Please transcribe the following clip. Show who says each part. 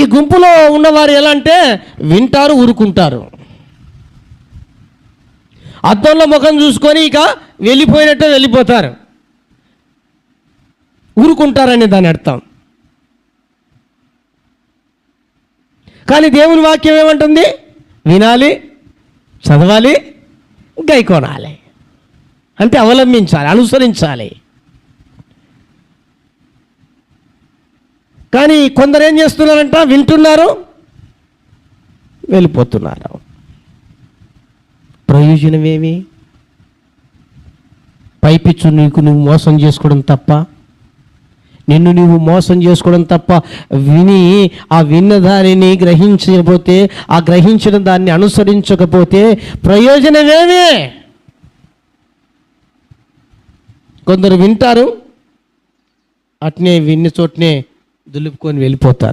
Speaker 1: ఈ గుంపులో ఉన్నవారు ఎలా అంటే వింటారు ఊరుకుంటారు. అద్దంలో ముఖం చూసుకొని ఇక వెళ్ళిపోయినట్టే వెళ్ళిపోతారు. ఊరుకుంటారని దాని అర్థం. కానీ దేవుని వాక్యం ఏమంటుంది? వినాలి చదవాలి గైకోనాలి అంటే అవలంబించాలి అనుసరించాలి. కానీ కొందరు ఏం చేస్తున్నారంట? వింటున్నారు? వెళ్ళిపోతున్నారు. ప్రయోజనమేమి పైపిచ్చు నీకు నువ్వు మోసం చేసుకోవడం తప్ప నిన్ను నీవు మోసం చేసుకోవడం తప్ప విని ఆ విన్న దానిని గ్రహించకపోతే ఆ గ్రహించిన దాన్ని అనుసరించకపోతే ప్రయోజనమేమి కొందరు వింటారు అట్నే విన్న చోట్నే దులుపుకొని వెళ్ళిపోతారు.